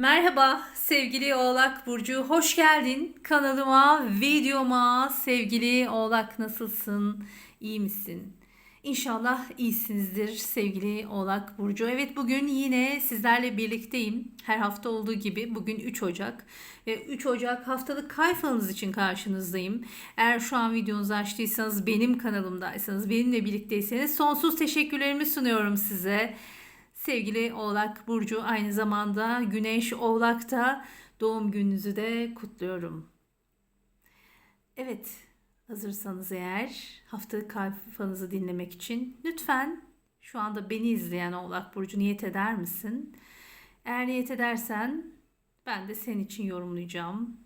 Merhaba sevgili Oğlak Burcu, hoş geldin kanalıma, videoma. Sevgili Oğlak nasılsın, iyi misin? İnşallah iyisinizdir sevgili Oğlak Burcu. Evet bugün yine sizlerle birlikteyim. Her hafta olduğu gibi bugün 3 Ocak ve 3 Ocak haftalık kayfanız için karşınızdayım. Eğer şu an videonuzu açtıysanız benim kanalımdaysanız benimle birlikteyseniz sonsuz teşekkürlerimi sunuyorum size. Sevgili Oğlak Burcu aynı zamanda Güneş Oğlak'ta doğum gününüzü de kutluyorum. Evet, hazırsanız eğer haftalık kafanızı dinlemek için lütfen şu anda beni izleyen Oğlak Burcu niyet eder misin? Eğer niyet edersen ben de senin için yorumlayacağım.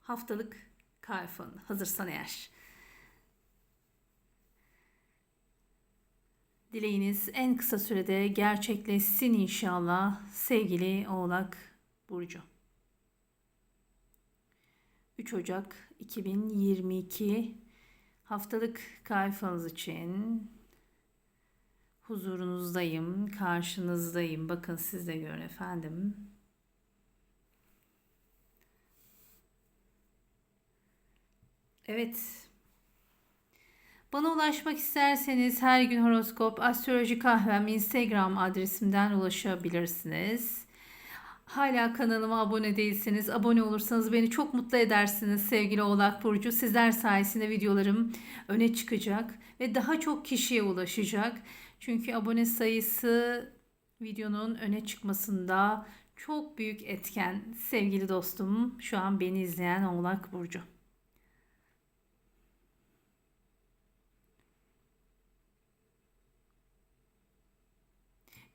Haftalık kafanı hazırsan eğer. Dileğiniz en kısa sürede gerçekleşsin inşallah sevgili Oğlak Burcu. 3 Ocak 2022 haftalık kayfanız için huzurunuzdayım, karşınızdayım. Bakın siz de görün efendim. Evet, bana ulaşmak isterseniz her gün horoskop astroloji kahvem Instagram adresimden ulaşabilirsiniz. Hala kanalıma abone değilseniz abone olursanız beni çok mutlu edersiniz sevgili Oğlak Burcu. Sizler sayesinde videolarım öne çıkacak ve daha çok kişiye ulaşacak. Çünkü abone sayısı videonun öne çıkmasında çok büyük etken sevgili dostum şu an beni izleyen Oğlak Burcu.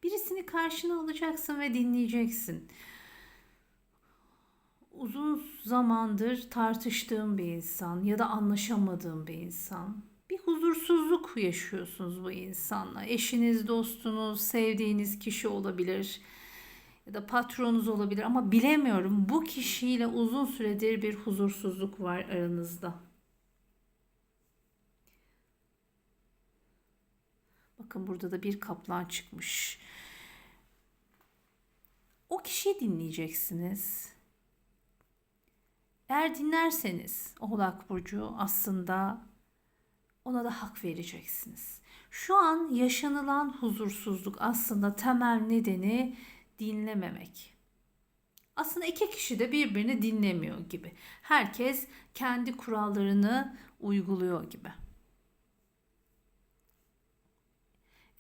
Birisini karşına alacaksın ve dinleyeceksin. Uzun zamandır tartıştığım bir insan ya da anlaşamadığım bir insan. Bir huzursuzluk yaşıyorsunuz bu insanla. Eşiniz, dostunuz, sevdiğiniz kişi olabilir ya da patronunuz olabilir ama bilemiyorum. Bu kişiyle uzun süredir bir huzursuzluk var aranızda. Bakın burada da bir kaplan çıkmış. O kişiyi dinleyeceksiniz. Eğer dinlerseniz Oğlak Burcu aslında ona da hak vereceksiniz. Şu an yaşanılan huzursuzluk aslında temel nedeni dinlememek. Aslında iki kişi de birbirini dinlemiyor gibi. Herkes kendi kurallarını uyguluyor gibi.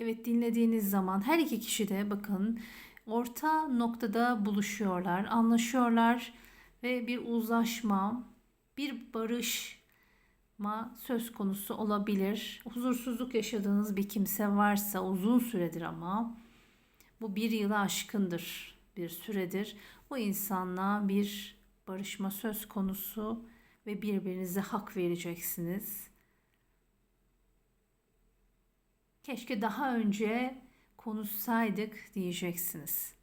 Evet dinlediğiniz zaman her iki kişi de bakın orta noktada buluşuyorlar, anlaşıyorlar ve bir uzlaşma, bir barışma söz konusu olabilir. Huzursuzluk yaşadığınız bir kimse varsa uzun süredir ama bu bir yılı aşkındır bir süredir. O insanla bir barışma söz konusu ve birbirinize hak vereceksiniz. Keşke daha önce konuşsaydık diyeceksiniz.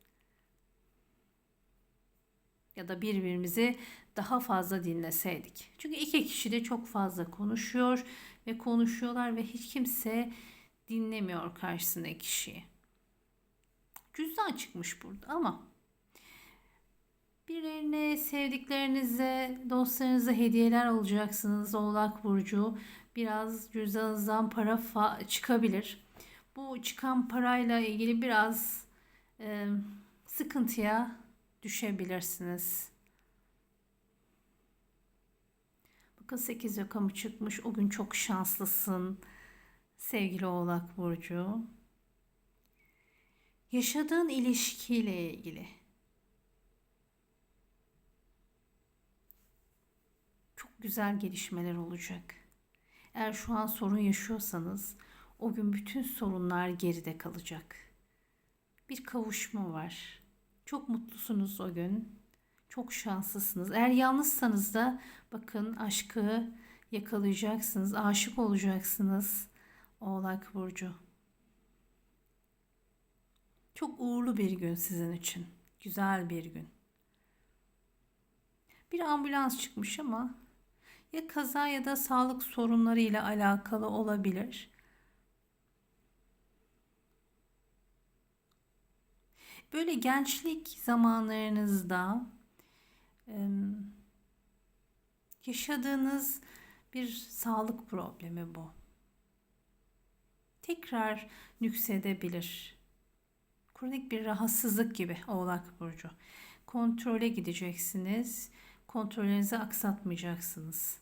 Ya da birbirimizi daha fazla dinleseydik. Çünkü iki kişi de çok fazla konuşuyor ve konuşuyorlar ve hiç kimse dinlemiyor karşısındaki kişiyi. Cüzdan çıkmış burada ama birilerine, sevdiklerinize, dostlarınıza hediyeler alacaksınız Oğlak Burcu. Biraz cüzdanınızdan para çıkabilir. Bu çıkan parayla ilgili biraz e, sıkıntıya düşebilirsiniz. Bakın 8 rakamı çıkmış. O gün çok şanslısın. Sevgili Oğlak Burcu. Yaşadığın ilişkiyle ilgili çok güzel gelişmeler olacak. Eğer şu an sorun yaşıyorsanız o gün bütün sorunlar geride kalacak. Bir kavuşma var. Çok mutlusunuz o gün. Çok şanslısınız. Eğer yalnızsanız da bakın aşkı yakalayacaksınız. Aşık olacaksınız. Oğlak Burcu. Çok uğurlu bir gün sizin için. Güzel bir gün. Bir ambulans çıkmış ama ya kaza ya da sağlık sorunları ile alakalı olabilir. Böyle gençlik zamanlarınızda yaşadığınız bir sağlık problemi bu. Tekrar nüksedebilir. Kronik bir rahatsızlık gibi Oğlak Burcu. Kontrole gideceksiniz. Kontrollerinizi aksatmayacaksınız.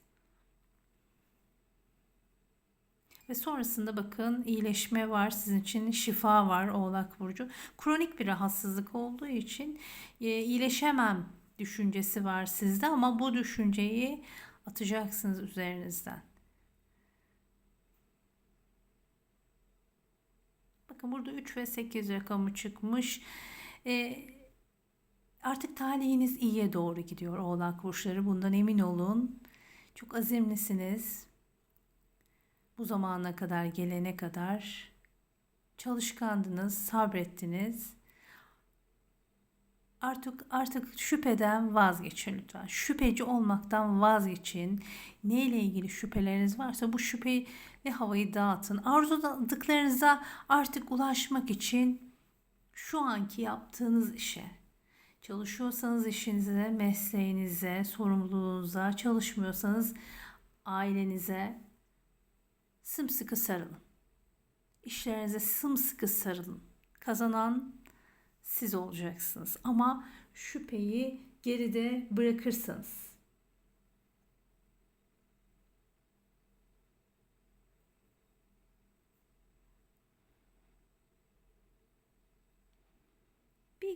Ve sonrasında bakın iyileşme var sizin için şifa var Oğlak Burcu. Kronik bir rahatsızlık olduğu için e, iyileşemem düşüncesi var sizde ama bu düşünceyi atacaksınız üzerinizden. Bakın burada 3 ve 8 rakamı çıkmış. E, artık talihiniz iyiye doğru gidiyor Oğlak Burçları. Bundan emin olun. Çok azimlisiniz bu zamana kadar gelene kadar çalışkandınız, sabrettiniz. Artık artık şüpheden vazgeçin lütfen. Şüpheci olmaktan vazgeçin. Ne ile ilgili şüpheleriniz varsa bu şüpheyi ve havayı dağıtın. Arzuladıklarınıza artık ulaşmak için şu anki yaptığınız işe çalışıyorsanız işinize, mesleğinize, sorumluluğunuza, çalışmıyorsanız ailenize, sımsıkı sarılın. İşlerinize sımsıkı sarılın. Kazanan siz olacaksınız. Ama şüpheyi geride bırakırsanız.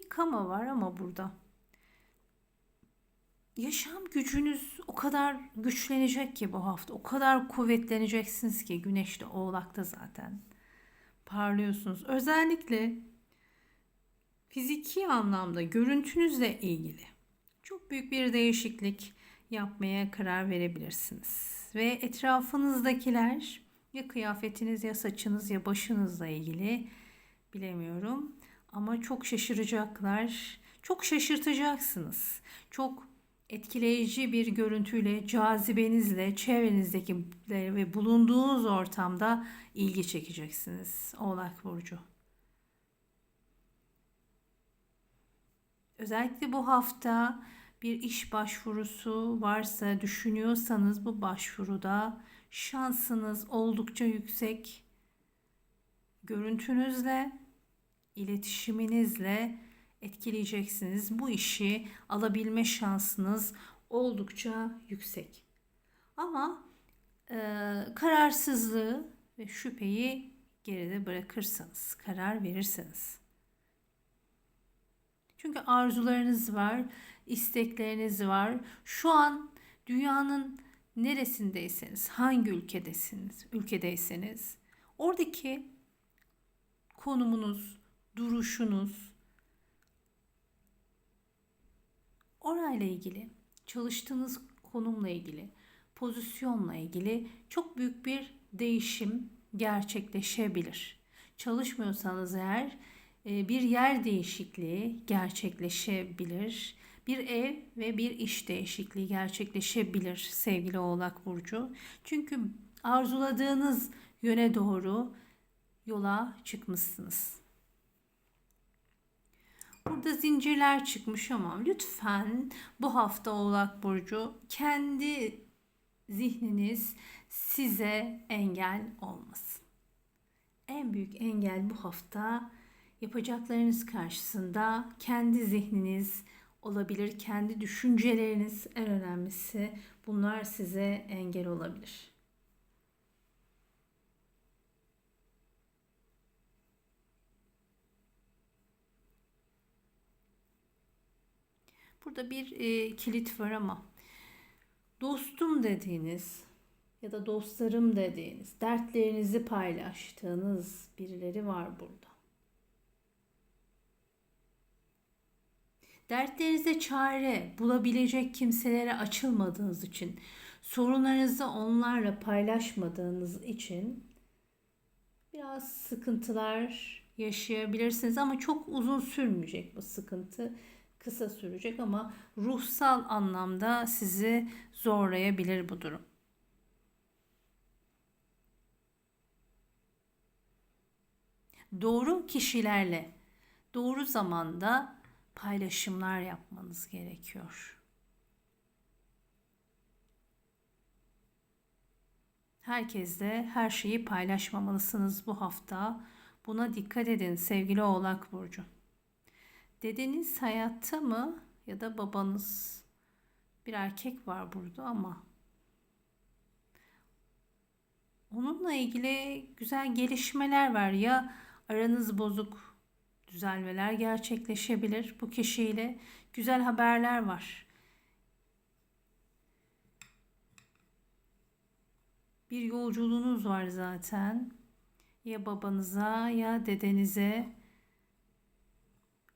Bir kama var ama burada yaşam gücünüz o kadar güçlenecek ki bu hafta. O kadar kuvvetleneceksiniz ki güneş de oğlakta zaten. Parlıyorsunuz. Özellikle fiziki anlamda görüntünüzle ilgili çok büyük bir değişiklik yapmaya karar verebilirsiniz. Ve etrafınızdakiler ya kıyafetiniz ya saçınız ya başınızla ilgili bilemiyorum ama çok şaşıracaklar. Çok şaşırtacaksınız. Çok etkileyici bir görüntüyle, cazibenizle, çevrenizdeki ve bulunduğunuz ortamda ilgi çekeceksiniz. Oğlak Burcu. Özellikle bu hafta bir iş başvurusu varsa düşünüyorsanız bu başvuruda şansınız oldukça yüksek. Görüntünüzle, iletişiminizle etkileyeceksiniz. Bu işi alabilme şansınız oldukça yüksek. Ama e, kararsızlığı ve şüpheyi geride bırakırsanız, karar verirseniz. Çünkü arzularınız var, istekleriniz var. Şu an dünyanın neresindeyseniz, hangi ülkedesiniz, ülkedeyseniz oradaki konumunuz, duruşunuz, orayla ilgili, çalıştığınız konumla ilgili, pozisyonla ilgili çok büyük bir değişim gerçekleşebilir. Çalışmıyorsanız eğer e, bir yer değişikliği gerçekleşebilir. Bir ev ve bir iş değişikliği gerçekleşebilir sevgili Oğlak Burcu. Çünkü arzuladığınız yöne doğru yola çıkmışsınız. Burada zincirler çıkmış ama lütfen bu hafta Oğlak Burcu kendi zihniniz size engel olmasın. En büyük engel bu hafta yapacaklarınız karşısında kendi zihniniz olabilir, kendi düşünceleriniz en önemlisi. Bunlar size engel olabilir. Burada bir e, kilit var ama dostum dediğiniz ya da dostlarım dediğiniz, dertlerinizi paylaştığınız birileri var burada. Dertlerinize çare bulabilecek kimselere açılmadığınız için, sorunlarınızı onlarla paylaşmadığınız için biraz sıkıntılar yaşayabilirsiniz ama çok uzun sürmeyecek bu sıkıntı kısa sürecek ama ruhsal anlamda sizi zorlayabilir bu durum. Doğru kişilerle, doğru zamanda paylaşımlar yapmanız gerekiyor. Herkesle her şeyi paylaşmamalısınız bu hafta. Buna dikkat edin sevgili Oğlak burcu. Dedeniz hayatta mı ya da babanız? Bir erkek var burada ama onunla ilgili güzel gelişmeler var ya aranız bozuk düzelmeler gerçekleşebilir bu kişiyle güzel haberler var. Bir yolculuğunuz var zaten. Ya babanıza ya dedenize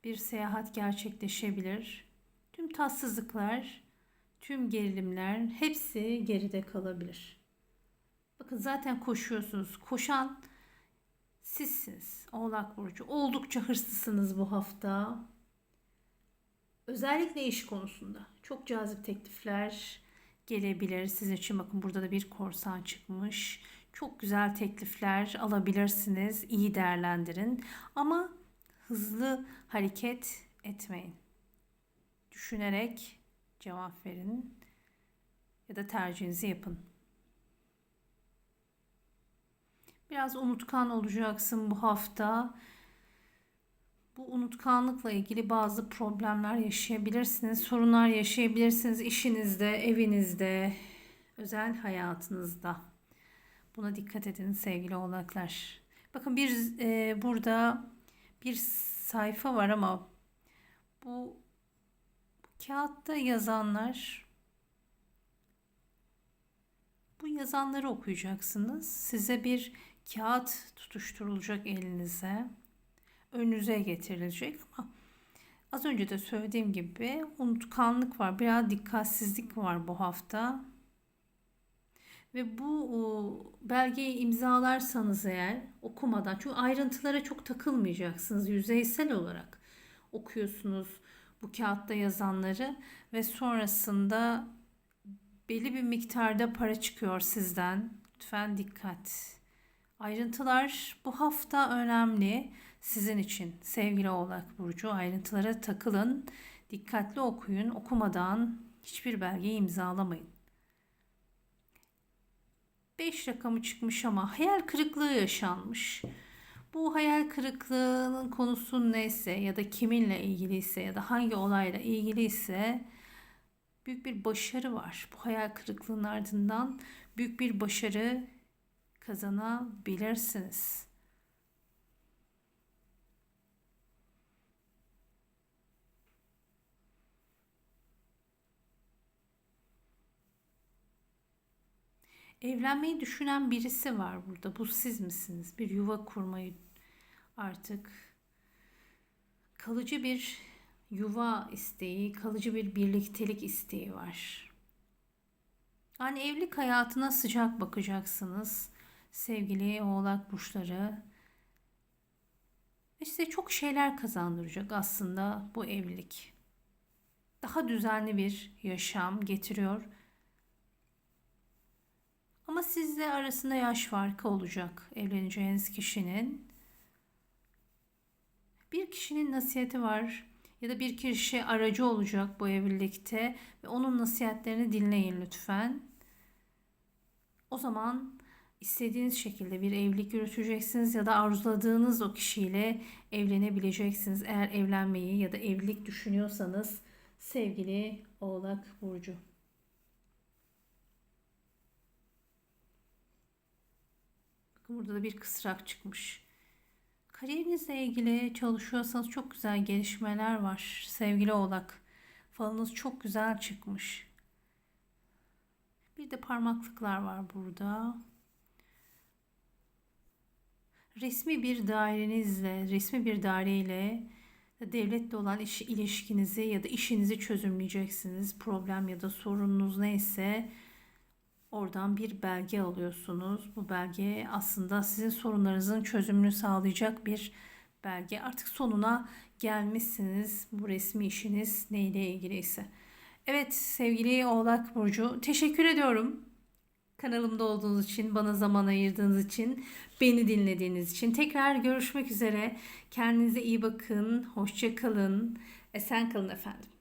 bir seyahat gerçekleşebilir. Tüm tatsızlıklar, tüm gerilimler hepsi geride kalabilir. Bakın zaten koşuyorsunuz. Koşan sizsiniz. Oğlak Burcu. Oldukça hırslısınız bu hafta. Özellikle iş konusunda. Çok cazip teklifler gelebilir sizin için. Bakın burada da bir korsan çıkmış. Çok güzel teklifler alabilirsiniz. İyi değerlendirin. Ama hızlı hareket etmeyin. Düşünerek cevap verin ya da tercihinizi yapın. Biraz unutkan olacaksın bu hafta. Bu unutkanlıkla ilgili bazı problemler yaşayabilirsiniz, sorunlar yaşayabilirsiniz işinizde, evinizde, özel hayatınızda. Buna dikkat edin sevgili oğlaklar. Bakın bir e, burada bir sayfa var ama bu, kağıtta yazanlar bu yazanları okuyacaksınız. Size bir kağıt tutuşturulacak elinize. Önünüze getirilecek ama az önce de söylediğim gibi unutkanlık var. Biraz dikkatsizlik var bu hafta. Ve bu belgeyi imzalarsanız eğer okumadan çünkü ayrıntılara çok takılmayacaksınız yüzeysel olarak okuyorsunuz bu kağıtta yazanları ve sonrasında belli bir miktarda para çıkıyor sizden. Lütfen dikkat. Ayrıntılar bu hafta önemli sizin için sevgili Oğlak Burcu. Ayrıntılara takılın, dikkatli okuyun, okumadan hiçbir belgeyi imzalamayın. 5 rakamı çıkmış ama hayal kırıklığı yaşanmış. Bu hayal kırıklığının konusu neyse ya da kiminle ilgiliyse ya da hangi olayla ilgiliyse büyük bir başarı var. Bu hayal kırıklığının ardından büyük bir başarı kazanabilirsiniz. Evlenmeyi düşünen birisi var burada. Bu siz misiniz? Bir yuva kurmayı artık kalıcı bir yuva isteği, kalıcı bir birliktelik isteği var. Yani evlilik hayatına sıcak bakacaksınız sevgili oğlak burçları. İşte çok şeyler kazandıracak aslında bu evlilik. Daha düzenli bir yaşam getiriyor. Ama sizle arasında yaş farkı olacak evleneceğiniz kişinin. Bir kişinin nasihati var ya da bir kişi aracı olacak bu evlilikte ve onun nasihatlerini dinleyin lütfen. O zaman istediğiniz şekilde bir evlilik yürüteceksiniz ya da arzuladığınız o kişiyle evlenebileceksiniz. Eğer evlenmeyi ya da evlilik düşünüyorsanız sevgili Oğlak Burcu. Bakın burada da bir kısrak çıkmış. Kariyerinizle ilgili çalışıyorsanız çok güzel gelişmeler var sevgili Oğlak. Falınız çok güzel çıkmış. Bir de parmaklıklar var burada resmi bir dairenizle, resmi bir daireyle devletle olan iş, ilişkinizi ya da işinizi çözümleyeceksiniz. Problem ya da sorununuz neyse oradan bir belge alıyorsunuz. Bu belge aslında sizin sorunlarınızın çözümünü sağlayacak bir belge. Artık sonuna gelmişsiniz bu resmi işiniz neyle ilgiliyse. Evet sevgili Oğlak Burcu teşekkür ediyorum. Kanalımda olduğunuz için, bana zaman ayırdığınız için, beni dinlediğiniz için. Tekrar görüşmek üzere. Kendinize iyi bakın. Hoşça kalın. Esen kalın efendim.